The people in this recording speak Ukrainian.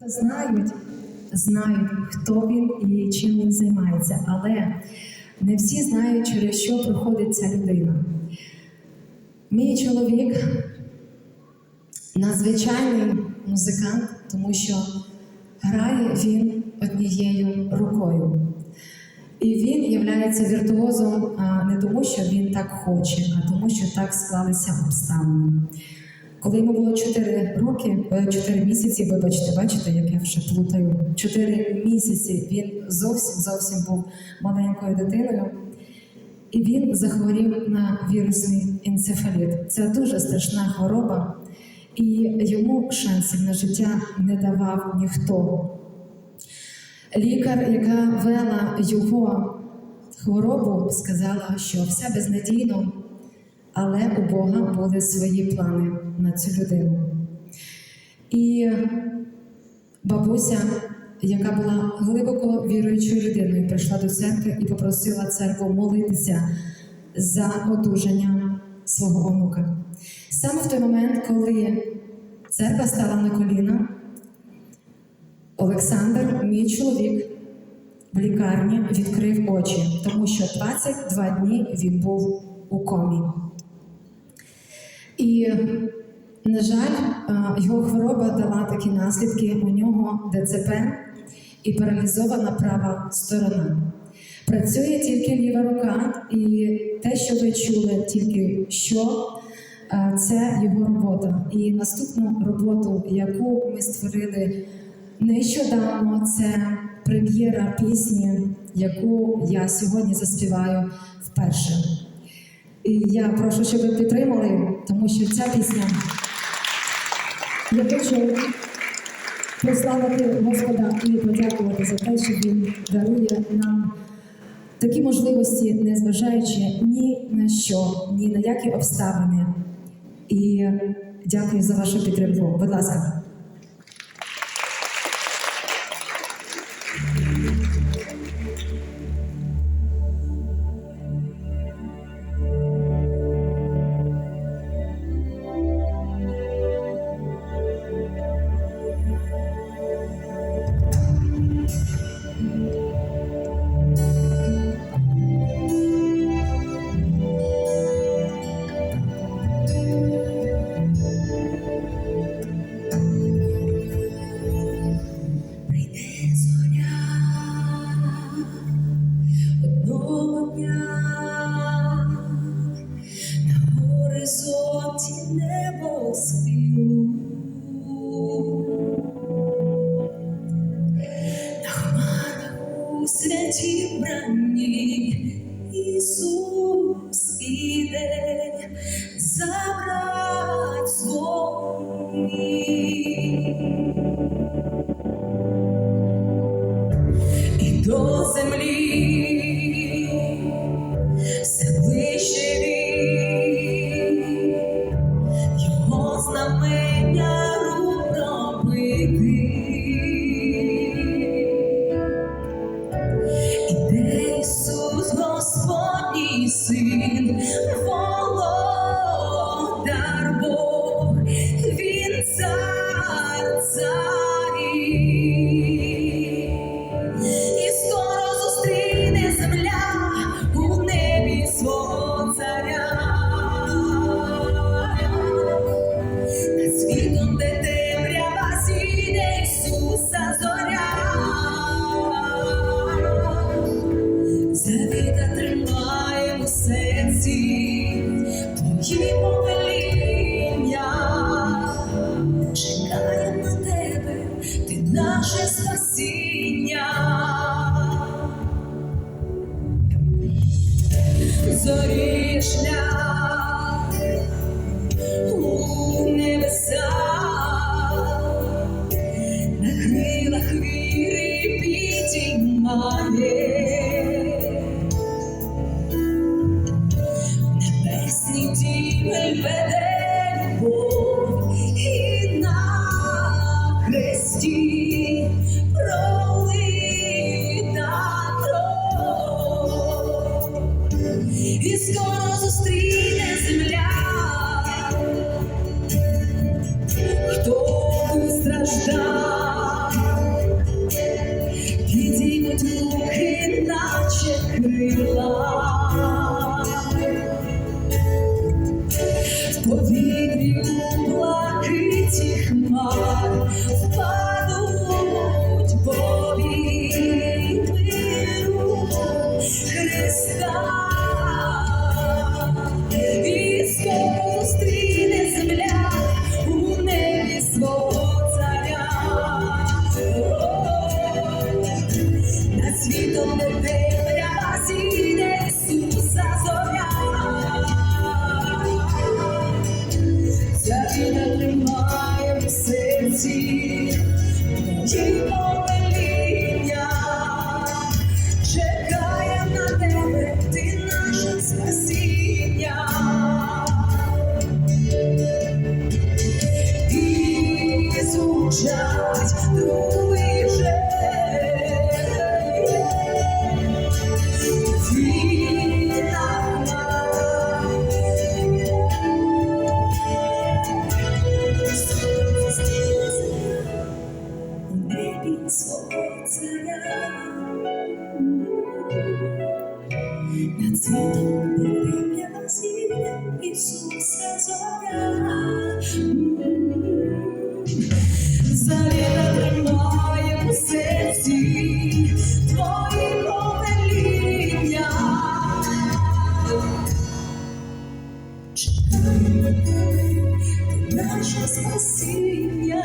Знають, знають, хто він і чим він займається, але не всі знають, через що проходить ця людина. Мій чоловік надзвичайний музикант, тому що грає він однією рукою. І він є віртуозом не тому, що він так хоче, а тому, що так склалися обставини. Коли йому було 4 роки, 4 місяці, вибачте, бачите, як я вже плутаю. 4 місяці він зовсім зовсім був маленькою дитиною, і він захворів на вірусний енцефаліт. Це дуже страшна хвороба, і йому шансів на життя не давав ніхто. Лікар, яка вела його хворобу, сказала, що все безнадійно, але у Бога були свої плани на цю людину. І бабуся, яка була глибоко віруючою людиною, прийшла до церкви і попросила церкву молитися за одужання свого онука. Саме в той момент, коли церква стала на коліна, Олександр, мій чоловік, в лікарні відкрив очі, тому що 22 дні він був у комі. І, на жаль, його хвороба дала такі наслідки. У нього ДЦП і паралізована права сторона. Працює тільки ліва рука, і те, що ви чули тільки що, це його робота. І наступну роботу, яку ми створили нещодавно, це прем'єра пісні, яку я сьогодні заспіваю вперше. І я прошу, щоб ви підтримали, тому що ця пісня. Я хочу прославити Господа і подякувати за те, що Він дарує нам такі можливості, незважаючи ні на що, ні на які обставини. І дякую за вашу підтримку. Будь ласка. У святі іде забрать свої. Серці твої повеління. На тебе, ти наше спасіння. Зорі у небеса, на крилах віри. страждав, підіймуть дух наче крила, в повітрі у блакиті хмар. Царя. Над світом Твої повеління. Наше спасіння.